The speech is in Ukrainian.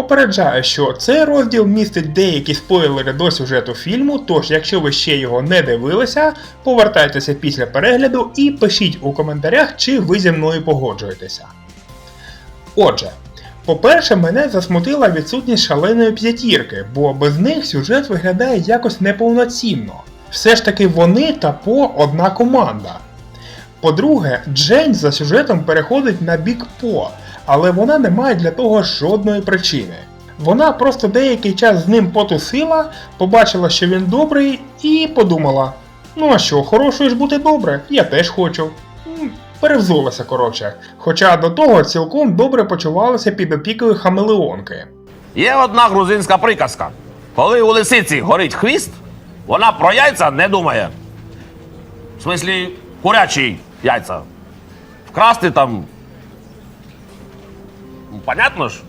Попереджаю, що цей розділ містить деякі спойлери до сюжету фільму, тож якщо ви ще його не дивилися, повертайтеся після перегляду і пишіть у коментарях, чи ви зі мною погоджуєтеся. Отже, по-перше, мене засмутила відсутність шаленої п'ятірки, бо без них сюжет виглядає якось неповноцінно. Все ж таки вони та по одна команда. По-друге, Джейн за сюжетом переходить на бік По, але вона не має для того жодної причини. Вона просто деякий час з ним потусила, побачила, що він добрий, і подумала: ну а що, хорошою ж бути добре, я теж хочу. Перевзулася, коротше. Хоча до того цілком добре почувалася під опікою хамелеонки. Є одна грузинська приказка. Коли у лисиці горить хвіст, вона про яйця не думає. В смислі, курячі яйця. Вкрасти там. Ну, Понятно ж?